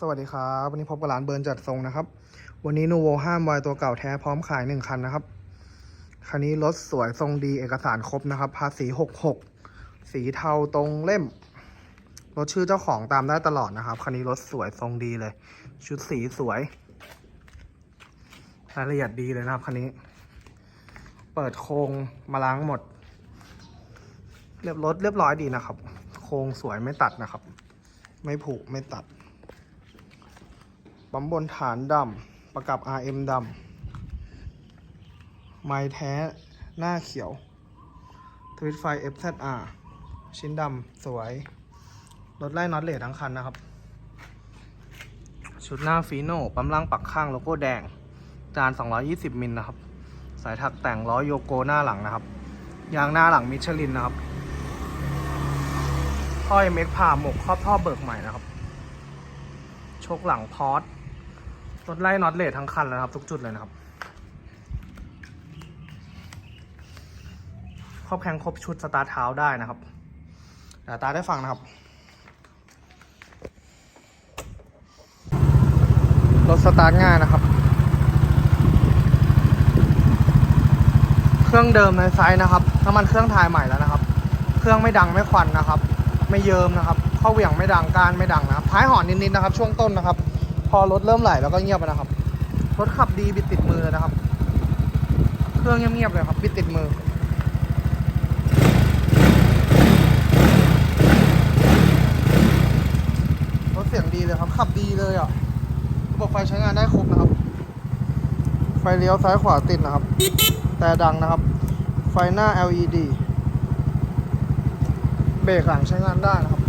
สวัสดีครับ วันนี้พบกับร้านเบิร์นจัดทรงนะครับ วันนี้นูโวห้ามวายตัวเก่าแท้พร้อมขายหนึ่งคันนะครับ คันนี้รถสวยทรงดีเอกสารครบนะครับ ภาษีหกหกสีเทาตรงเล่ม รถชื่อเจ้าของตามได้ตลอดนะครับ คันนี้รถสวยทรงดีเลย ชุดสีสวย รายละเอียดดีเลยนะครับคันนี้ เปิดโครงมาล้างหมด เรียบรถเรียบร้อยดีนะครับ โครงสวยไม่ตัดนะครับ ไม่ผุไม่ตัด ปั๊มบนฐานดำประกับ RM ดำไม้แท้หน้าเขียว ทวิตไฟ FZR ชิ้นดำสวย รถไล่น็อตเลททั้งคันนะครับ ชุดหน้าฟีโน่ปั๊มล่างปักข้างโลโก้แดง จาน 220 มิลนะครับ สายถักแต่งล้อโยโกหน้าหลังนะครับ ยางหน้าหลังมิชลินนะครับท่อ MX ผ่าหมกครอบท่อเบิกใหม่นะครับโชคหลังพอร์ รถไล่น็อตเลททั้งคันแล้วครับ ทุกจุดเลยนะครับ ครอบแข้งครบชุดสตาร์ทเท้าได้นะครับเดี๋ยวตาได้ฟังนะครับ รถสตาร์ทง่ายนะครับ เครื่องเดิมในไซส์นะครับ น้ำมันเครื่องถ่ายใหม่แล้วนะครับ เครื่องไม่ดังไม่ควันนะครับ ไม่เยิมนะครับ เข้าเหวี่ยงไม่ดังการไม่ดังนะครับ ท้ายหอนนิดๆนะครับ ช่วงต้นนะครับ พอรถเริ่มไหลแล้วก็เงียบไปนะครับ รถขับดีบิดติดมือนะครับ เครื่องเงียบๆเลยครับ บิดติดมือ รถเสียงดีเลยครับ ขับดีเลยอะ ระบบไฟใช้งานได้ครบนะครับ ไฟเลี้ยวซ้ายขวาติดนะครับ แต่ดังนะครับ ไฟหน้า LED เบรกหลังใช้งานได้นะครับ